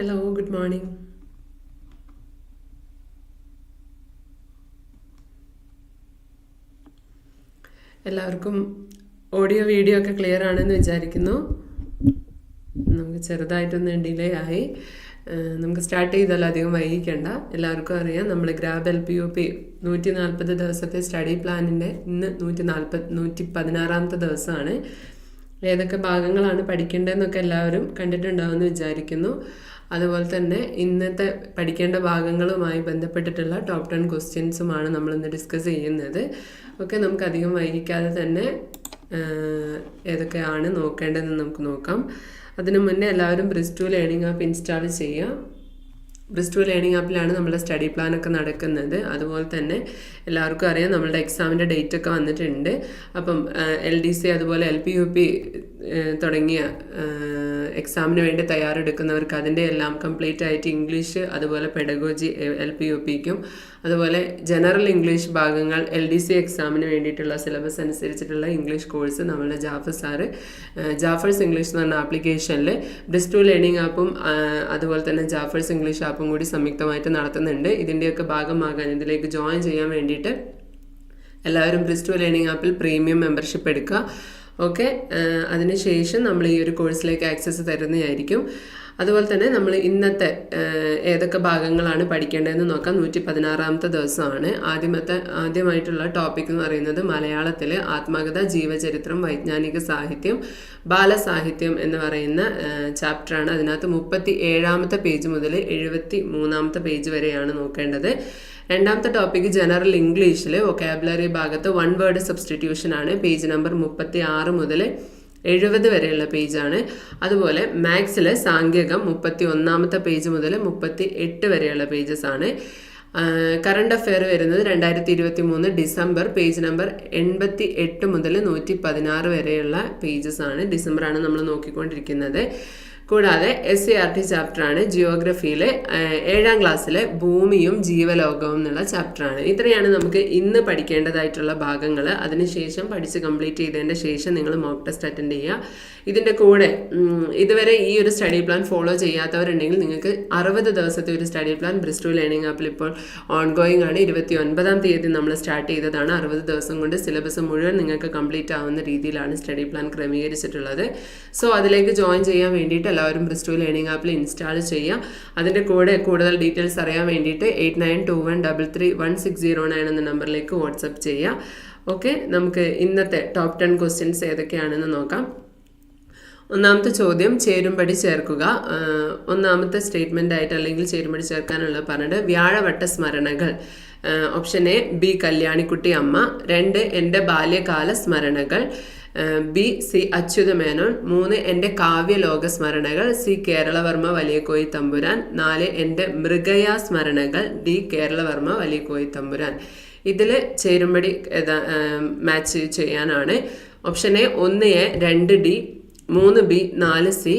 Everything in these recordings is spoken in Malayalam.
ഹലോ ഗുഡ് മോർണിംഗ് എല്ലാവർക്കും ഓഡിയോ വീഡിയോ ഒക്കെ ക്ലിയർ ആണെന്ന് വിചാരിക്കുന്നു. നമുക്ക് ചെറുതായിട്ടൊന്ന് ഡിലേ ആയി. നമുക്ക് സ്റ്റാർട്ട് ചെയ്താൽ അധികം വൈകിക്കണ്ട. എല്ലാവർക്കും അറിയാം നമ്മൾ grab L P U P നൂറ്റി നാൽപ്പത് ദിവസത്തെ സ്റ്റഡി പ്ലാനിന്റെ ഇന്ന് നൂറ്റി നാൽപ്പത് നൂറ്റി പതിനാറാമത്തെ ദിവസമാണ്. ഏതൊക്കെ ഭാഗങ്ങളാണ് പഠിക്കേണ്ടതെന്നൊക്കെ എല്ലാവരും കണ്ടിട്ടുണ്ടാവുമെന്ന് വിചാരിക്കുന്നു. അതുപോലെ തന്നെ ഇന്നത്തെ പഠിക്കേണ്ട ഭാഗങ്ങളുമായി ബന്ധപ്പെട്ടിട്ടുള്ള ടോപ്പ് ടെൻ ക്വസ്റ്റ്യൻസുമാണ് നമ്മൾ ഇന്ന് ഡിസ്കസ് ചെയ്യുന്നത്. ഓക്കെ നമുക്ക് അധികം വൈകിക്കാതെ തന്നെ ഏതൊക്കെയാണ് നോക്കേണ്ടതെന്ന് നമുക്ക് നോക്കാം. അതിനു മുന്നേ എല്ലാവരും ബ്രിസ്റ്റു ലേണിംഗ് ആപ്പ് ഇൻസ്റ്റാൾ ചെയ്യുക. ബ്രിസ്റ്റു ലേണിംഗ് ആപ്പിലാണ് നമ്മുടെ സ്റ്റഡി പ്ലാൻ ഒക്കെ നടക്കുന്നത്. അതുപോലെ തന്നെ എല്ലാവർക്കും അറിയാം നമ്മളുടെ എക്സാമിന്റെ ഡേറ്റ് ഒക്കെ വന്നിട്ടുണ്ട്. അപ്പം എൽ ഡി സി അതുപോലെ എൽ പി യു പി തുടങ്ങിയ എക്സാമിന് വേണ്ടി തയ്യാറെടുക്കുന്നവർക്ക് അതിന്റെ എല്ലാം കംപ്ലീറ്റ് ആയിട്ട് ഇംഗ്ലീഷ് അതുപോലെ പെഡഗോജി എൽ പി യു പിക്കും അതുപോലെ ജനറൽ ഇംഗ്ലീഷ് ഭാഗങ്ങൾ എൽ ഡി സി എക്സാമിന് വേണ്ടിയിട്ടുള്ള സിലബസ് അനുസരിച്ചിട്ടുള്ള ഇംഗ്ലീഷ് കോഴ്സ് നമ്മളുടെ ജാഫർ സാറ് ജാഫേഴ്സ് ഇംഗ്ലീഷ് എന്ന് പറഞ്ഞ ആപ്ലിക്കേഷനിൽ ബ്രിസ്റ്റു ലേണിംഗ് ആപ്പും അതുപോലെ തന്നെ ജാഫേഴ്സ് ഇംഗ്ലീഷ് ആപ്പും കൂടി സംയുക്തമായിട്ട് നടത്തുന്നുണ്ട്. ഇതിന്റെയൊക്കെ ഭാഗമാകാൻ ഇതിലേക്ക് ജോയിൻ ചെയ്യാൻ വേണ്ടിയിട്ട് എല്ലാവരും ബ്രിസ്റ്റു ലേണിംഗ് ആപ്പിൽ പ്രീമിയം മെമ്പർഷിപ്പ് എടുക്കുക. ഓക്കെ അതിനുശേഷം നമ്മൾ ഈ ഒരു കോഴ്സിലേക്ക് ആക്സസ് തരുന്നതായിരിക്കും. അതുപോലെ തന്നെ നമ്മൾ ഇന്നത്തെ ഏതൊക്കെ ഭാഗങ്ങളാണ് പഠിക്കേണ്ടതെന്ന് നോക്കാം. നൂറ്റി പതിനാറാമത്തെ ദിവസമാണ്. ആദ്യമത്തെ ആദ്യമായിട്ടുള്ള ടോപ്പിക് എന്ന് പറയുന്നത് മലയാളത്തിൽ ആത്മകഥ ജീവചരിത്രം വൈജ്ഞാനിക സാഹിത്യം ബാലസാഹിത്യം എന്ന് പറയുന്ന ചാപ്റ്ററാണ് അതിനകത്ത് മുപ്പത്തി ഏഴാമത്തെ പേജ് മുതൽ എഴുപത്തി മൂന്നാമത്തെ പേജ് വരെയാണ് നോക്കേണ്ടത്. രണ്ടാമത്തെ ടോപ്പിക് ജനറൽ ഇംഗ്ലീഷിൽ വൊക്കാബുലറി ഭാഗത്ത് വൺ വേർഡ് സബ്സ്റ്റിറ്റ്യൂഷൻ ആണ്. പേജ് നമ്പർ മുപ്പത്തി ആറ് മുതൽ എഴുപത് വരെയുള്ള പേജാണ്. അതുപോലെ മാത്സിൽ സാങ്കേകം മുപ്പത്തി ഒന്നാമത്തെ പേജ് മുതൽ മുപ്പത്തി എട്ട് വരെയുള്ള പേജസ് ആണ്. കറണ്ട് അഫെയർ വരുന്നത് രണ്ടായിരത്തി ഇരുപത്തി മൂന്ന് ഡിസംബർ പേജ് നമ്പർ എൺപത്തി എട്ട് മുതൽ നൂറ്റി പതിനാറ് വരെയുള്ള പേജസ് ആണ്. ഡിസംബറാണ് നമ്മൾ നോക്കിക്കൊണ്ടിരിക്കുന്നത്. കൂടാതെ എസ് സി ആർ ടി ചാപ്റ്ററാണ് ജിയോഗ്രഫിയിലെ ഏഴാം ക്ലാസ്സിലെ ഭൂമിയും ജീവലോകവും എന്നുള്ള ചാപ്റ്ററാണ് ഇത്രയാണ് നമുക്ക് ഇന്ന് പഠിക്കേണ്ടതായിട്ടുള്ള ഭാഗങ്ങൾ അതിനുശേഷം പഠിച്ച് കംപ്ലീറ്റ് ചെയ്തതിന്റെ ശേഷം നിങ്ങൾ മോക്ക് ടെസ്റ്റ് അറ്റൻഡ് ചെയ്യുക. ഇതിന്റെ കൂടെ ഇതുവരെ ഈ ഒരു സ്റ്റഡി പ്ലാൻ ഫോളോ ചെയ്യാത്തവരുണ്ടെങ്കിൽ നിങ്ങൾക്ക് അറുപത് ദിവസത്തെ ഒരു സ്റ്റഡി പ്ലാൻ ബ്രിസ്റ്റു ലേണിംഗ് ആപ്പിൽ ഇപ്പോൾ ഓൺഗോയിങ് ആണ്. ഇരുപത്തി ഒൻപതാം തീയതി നമ്മൾ സ്റ്റാർട്ട് ചെയ്തതാണ്. അറുപത് ദിവസം കൊണ്ട് സിലബസ് മുഴുവൻ നിങ്ങൾക്ക് കംപ്ലീറ്റ് ആവുന്ന രീതിയിലാണ് സ്റ്റഡി പ്ലാൻ ക്രമീകരിച്ചിട്ടുള്ളത്. സോ അതിലേക്ക് ജോയിൻ ചെയ്യാൻ വേണ്ടിയിട്ട് എല്ലാവരും ബ്രിസ്റ്റോ ലേണിംഗ് ആപ്പിൽ ഇൻസ്റ്റാൾ ചെയ്യുക അതിന്റെ കൂടെ കൂടുതൽ ഡീറ്റെയിൽസ് അറിയാൻ വേണ്ടിയിട്ട് eight nine two one double three one six zero nine എന്ന നമ്പറിലേക്ക് വാട്സപ്പ് ചെയ്യുക ഓക്കെ നമുക്ക് ഇന്നത്തെ ടോപ്പ് ടെൻ ക്വസ്റ്റ്യൻസ് ഏതൊക്കെയാണെന്ന് നോക്കാം. ഒന്നാമത്തെ ചോദ്യം ചേരുംപടി ചേർക്കുക. ഒന്നാമത്തെ സ്റ്റേറ്റ്മെന്റ് ആയിട്ട് അല്ലെങ്കിൽ ചേരുംപടി ചേർക്കാനുള്ള പറഞ്ഞത് വ്യാഴവട്ട സ്മരണകൾ. ഓപ്ഷൻ എ ബി കല്യാണിക്കുട്ടി അമ്മ. രണ്ട് എന്റെ ബാല്യകാല സ്മരണകൾ. B C Achyutha Menon. മൂന്ന് എന്റെ കാവ്യലോക സ്മരണകൾ സി കേരളവർമ്മ വലിയകോയി തമ്പുരാൻ. നാല് എന്റെ മൃഗയ സ്മരണകൾ ഡി കേരളവർമ്മ വലിയകോയി തമ്പുരാൻ. ഇതിൽ ചേരുംപടി മാച്ച് ചെയ്യാനാണ്. ഓപ്ഷൻ എ ഒന്ന് എ രണ്ട് ഡി. മൂന്ന് ബി നാല് സി.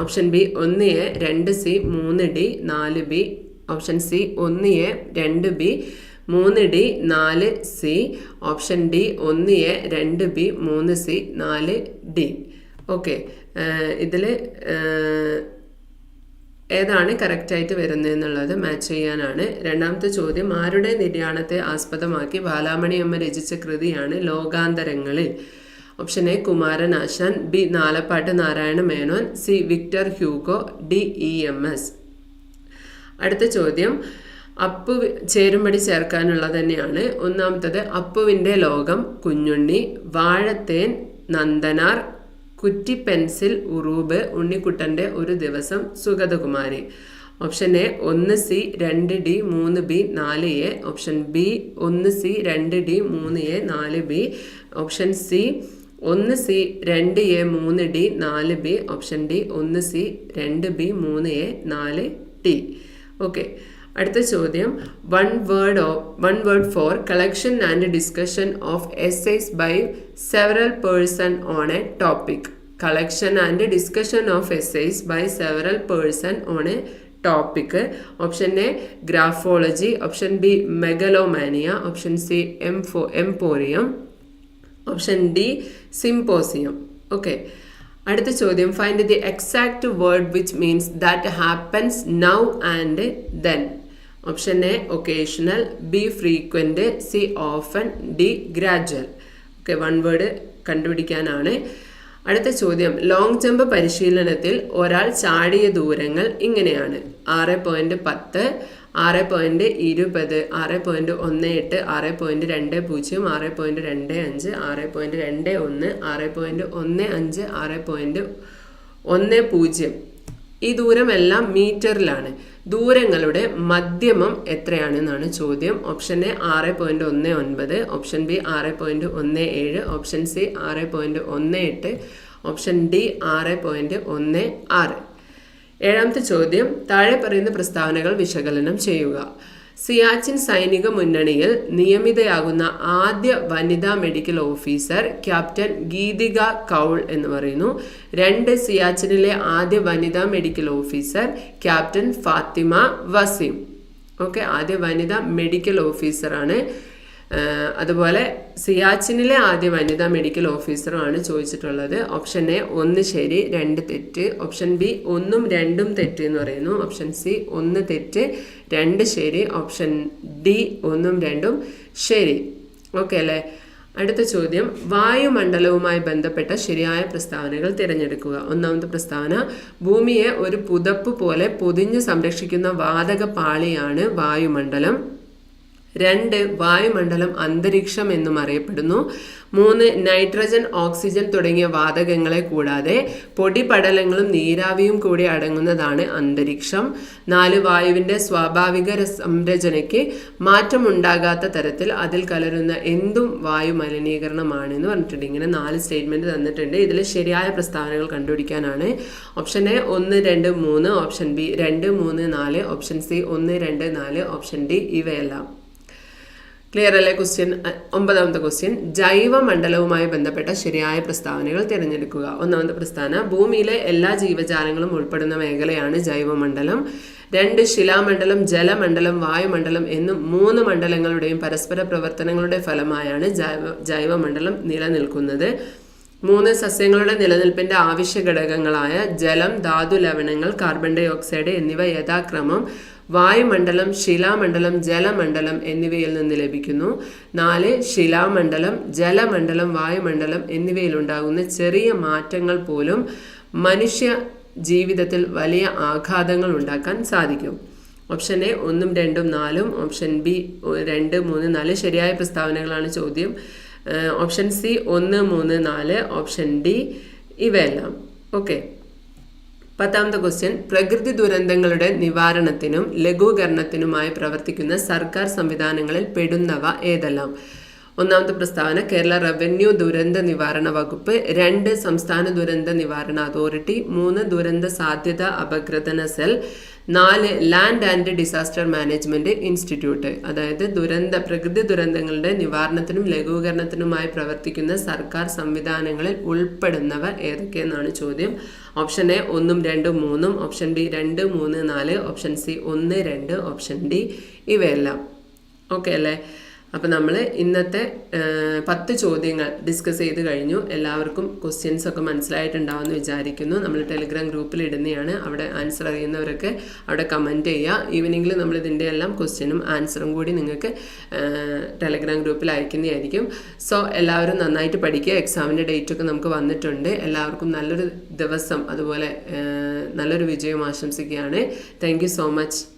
ഓപ്ഷൻ ബി ഒന്ന് എ രണ്ട് സി. മൂന്ന് ഡി നാല് ബി. ഓപ്ഷൻ സി ഒന്ന് എ രണ്ട് ബി. മൂന്ന് ഡി നാല് സി. ഓപ്ഷൻ ഡി ഒന്ന് എ രണ്ട് ബി മൂന്ന് സി നാല് ഡി. ഓക്കെ. ഇതിൽ ഏതാണ് കറക്റ്റായിട്ട് വരുന്നത് എന്നുള്ളത് മാച്ച് ചെയ്യാനാണ്. രണ്ടാമത്തെ ചോദ്യം ആരുടെ നിര്യാണത്തെ ആസ്പദമാക്കി ബാലാമണി അമ്മ രചിച്ച കൃതിയാണ് ലോകാന്തരങ്ങളിൽ? Option A Kumaranasan B Nalapat Narayana Menon C Victor Hugo D E M S. അടുത്ത ചോദ്യം അപ്പു ചേരുംപടി ചേർക്കാനുള്ളത് തന്നെയാണ്. ഒന്നാമത്തത് അപ്പുവിന്റെ ലോകം കുഞ്ഞുണ്ണി വാഴത്തേൻ നന്ദനാർ കുറ്റി പെൻസിൽ ഉറൂബ് ഉണ്ണിക്കുട്ടന്റെ ഒരു ദിവസം സുഗതകുമാരി. ഓപ്ഷൻ എ ഒന്ന് സി രണ്ട് ഡി മൂന്ന് ബി നാല് എ. ഓപ്ഷൻ ബി ഒന്ന് സി രണ്ട് ഡി മൂന്ന് എ നാല് ബി. ഓപ്ഷൻ സി ഒന്ന് സി രണ്ട് എ മൂന്ന് ഡി നാല് ബി. ഓപ്ഷൻ ഡി ഒന്ന് സി രണ്ട് ബി മൂന്ന് എ നാല് ടി ഓക്കെ. അടുത്ത ചോദ്യം. One word of one word for collection and discussion of essays by several person on a topic collection and discussion of essays by several person on a topic option A graphology option B megalomania option C M4 emporium option D symposium okay അടുത്ത ചോദ്യം. Find the exact word which means that happens now and then option A occasional B frequent C often D gradual okay one word കണ്ടുപിടിക്കാനാണ്. അടുത്ത ചോദ്യം. ലോങ് ജമ്പ് പരിശീലനത്തിൽ ഒരാൾ ചാടിയ ദൂരങ്ങൾ ഇങ്ങനെയാണ്. ആറ് പോയിന്റ് പത്ത് ആറ് പോയിന്റ് ഇരുപത് ആറ് പോയിന്റ് ഒന്ന് എട്ട് ആറ് പോയിന്റ് രണ്ട് പൂജ്യം ആറ് പോയിന്റ് രണ്ട് അഞ്ച് ആറ് പോയിന്റ് രണ്ട് ഒന്ന് ആറ് പോയിന്റ് ഒന്ന് അഞ്ച് ആറ് പോയിന്റ് ഒന്ന് പൂജ്യം. ഈ ദൂരമെല്ലാം മീറ്ററിലാണ്. ദൂരങ്ങളുടെ മധ്യമം എത്രയാണെന്നാണ് ചോദ്യം. ഓപ്ഷൻ എ ആറ് പോയിന്റ് ഒന്ന് ഒൻപത് ഓപ്ഷൻ ബി ആറ് പോയിന്റ് ഒന്ന് ഏഴ് ഓപ്ഷൻ സി ആറ് പോയിന്റ് ഒന്ന് എട്ട് ഓപ്ഷൻ ഡി ആറ് പോയിന്റ് ഒന്ന് ആറ്. ഏഴാമത്തെ ചോദ്യം താഴെ പറയുന്ന പ്രസ്താവനകൾ വിശകലനം ചെയ്യുക. സിയാച്ചിൻ സൈനിക മുന്നണിയിൽ നിയമിതയാകുന്ന ആദ്യ വനിതാ medical officer captain Geetika Kaul എന്ന് പറയുന്നു. രണ്ട് സിയാച്ചിനിലെ ആദ്യ വനിതാ medical officer captain Fatima Waseem. Okay ആദ്യ വനിതാ മെഡിക്കൽ ഓഫീസറാണ് അതുപോലെ സിയാച്ചിനിലെ ആദ്യ വനിതാ മെഡിക്കൽ ഓഫീസറുമാണ് ചോദിച്ചിട്ടുള്ളത്. ഓപ്ഷൻ എ ഒന്ന് ശരി രണ്ട് തെറ്റ്. ഓപ്ഷൻ ബി ഒന്നും രണ്ടും തെറ്റ് എന്ന് പറയുന്നു. ഓപ്ഷൻ സി ഒന്ന് തെറ്റ് രണ്ട് ശരി. ഓപ്ഷൻ ഡി ഒന്നും രണ്ടും ശരി. ഓക്കെ അല്ലേ? അടുത്ത ചോദ്യം. വായുമണ്ഡലവുമായി ബന്ധപ്പെട്ട ശരിയായ പ്രസ്താവനകൾ തിരഞ്ഞെടുക്കുക. ഒന്നാമത്തെ പ്രസ്താവന ഭൂമിയെ ഒരു പുതപ്പ് പോലെ പൊതിഞ്ഞ് സംരക്ഷിക്കുന്ന വാതക പാളിയാണ് വായുമണ്ഡലം. രണ്ട് വായുമണ്ഡലം അന്തരീക്ഷം എന്നും അറിയപ്പെടുന്നു. മൂന്ന് നൈട്രജൻ ഓക്സിജൻ തുടങ്ങിയ വാതകങ്ങളെ കൂടാതെ പൊടിപടലങ്ങളും നീരാവിയും കൂടി അടങ്ങുന്നതാണ് അന്തരീക്ഷം. നാല് വായുവിന്റെ സ്വാഭാവിക സംരചനയ്ക്ക് മാറ്റമുണ്ടാകാത്ത തരത്തിൽ അതിൽ കലരുന്ന എന്തും വായു മലിനീകരണമാണ് എന്ന് പറഞ്ഞിട്ടുണ്ട്. ഇങ്ങനെ നാല് സ്റ്റേറ്റ്മെന്റ് തന്നിട്ടുണ്ട്. ഇതിൽ ശരിയായ പ്രസ്താവനകൾ കണ്ടുപിടിക്കാനാണ്. ഓപ്ഷൻ എ ഒന്ന് രണ്ട് മൂന്ന്. ഓപ്ഷൻ ബി രണ്ട് മൂന്ന് നാല്. ഓപ്ഷൻ സി ഒന്ന് രണ്ട് നാല്. ഓപ്ഷൻ ഡി ഇവയെല്ലാം. ക്ലിയർ അല്ലേ ക്വസ്റ്റ്യൻ ഒമ്പതാമത്തെ ക്വസ്റ്റ്യൻ ജൈവമണ്ഡലവുമായി ബന്ധപ്പെട്ട ശരിയായ പ്രസ്താവനകൾ തിരഞ്ഞെടുക്കുക. ഒന്നാമത്തെ പ്രസ്താവന ഭൂമിയിലെ എല്ലാ ജീവജാലങ്ങളും ഉൾപ്പെടുന്ന മേഖലയാണ് ജൈവമണ്ഡലം. രണ്ട് ശിലാമണ്ഡലം ജലമണ്ഡലം വായുമണ്ഡലം എന്നും മൂന്ന് മണ്ഡലങ്ങളുടെയും പരസ്പര പ്രവർത്തനങ്ങളുടെ ഫലമായാണ് ജൈവ ജൈവമണ്ഡലം നിലനിൽക്കുന്നത്. മൂന്ന് സസ്യങ്ങളുടെ നിലനിൽപ്പിന്റെ ആവശ്യ ഘടകങ്ങളായ ജലം ധാതു ലവണങ്ങൾ കാർബൺ ഡൈ ഓക്സൈഡ് എന്നിവ യഥാക്രമം വായുമണ്ഡലം ശിലാമണ്ഡലം ജലമണ്ഡലം എന്നിവയിൽ നിന്ന് ലഭിക്കുന്നു. നാല് ശിലാമണ്ഡലം ജലമണ്ഡലം വായുമണ്ഡലം എന്നിവയിൽ ഉണ്ടാകുന്ന ചെറിയ മാറ്റങ്ങൾ പോലും മനുഷ്യ ജീവിതത്തിൽ വലിയ ആഘാതങ്ങൾ ഉണ്ടാക്കാൻ സാധിക്കും. ഓപ്ഷൻ എ ഒന്നും രണ്ടും നാലും ഓപ്ഷൻ ബി രണ്ട് മൂന്ന് നാല് ശരിയായ പ്രസ്താവനകളാണ് ചോദ്യം. ഓപ്ഷൻ സി ഒന്ന് മൂന്ന് നാല് ഓപ്ഷൻ ഡി ഇവയെല്ലാം. ഓക്കെ. പത്താമത്തെ ക്വസ്റ്റ്യൻ പ്രകൃതി ദുരന്തങ്ങളുടെ നിവാരണത്തിനും ലഘൂകരണത്തിനുമായി പ്രവർത്തിക്കുന്ന സർക്കാർ സംവിധാനങ്ങളിൽ പെടുന്നവ ഏതെല്ലാം? ഒന്നാമത്തെ പ്രസ്താവന കേരള റവന്യൂ ദുരന്ത നിവാരണ വകുപ്പ് രണ്ട് സംസ്ഥാന ദുരന്ത നിവാരണ അതോറിറ്റി മൂന്ന് ദുരന്ത സാധ്യത അപഗ്രഥന സെൽ നാല് land and disaster management institute. അതായത് ദുരന്ത പ്രകൃതി ദുരന്തങ്ങളുടെ നിവാരണത്തിനും ലഘൂകരണത്തിനുമായി പ്രവർത്തിക്കുന്ന സർക്കാർ സംവിധാനങ്ങളിൽ ഉൾപ്പെടുന്നവ ഏതൊക്കെയെന്നാണ് ചോദ്യം. ഓപ്ഷൻ എ ഒന്നും രണ്ടും മൂന്നും ഓപ്ഷൻ ബി രണ്ട് മൂന്ന് നാല് ഓപ്ഷൻ സി ഒന്ന് രണ്ട് ഓപ്ഷൻ ഡി ഇവയെല്ലാം. ഓക്കെ അല്ലേ? അപ്പം നമ്മൾ ഇന്നത്തെ പത്ത് ചോദ്യങ്ങൾ ഡിസ്കസ് ചെയ്ത് കഴിഞ്ഞു. എല്ലാവർക്കും ക്വസ്റ്റ്യൻസ് ഒക്കെ മനസ്സിലായിട്ടുണ്ടാവുമെന്ന് വിചാരിക്കുന്നു. നമ്മൾ ടെലിഗ്രാം ഗ്രൂപ്പിൽ ഇടുന്നതാണ്. അവിടെ ആൻസർ അറിയുന്നവരൊക്കെ അവിടെ കമന്റ് ചെയ്യുക ഈവനിങ്ങിൽ നമ്മൾ ഇതിന്റെ എല്ലാം ക്വസ്റ്റ്യനും ആൻസറും കൂടി നിങ്ങൾക്ക് ടെലിഗ്രാം ഗ്രൂപ്പിൽ അയക്കുന്നതായിരിക്കും. സോ എല്ലാവരും നന്നായിട്ട് പഠിക്കുക. എക്സാമിന്റെ ഡേറ്റ് ഒക്കെ നമുക്ക് വന്നിട്ടുണ്ട്. എല്ലാവർക്കും നല്ലൊരു ദിവസം അതുപോലെ നല്ലൊരു വിജയം ആശംസിക്കുകയാണ്. Thank so much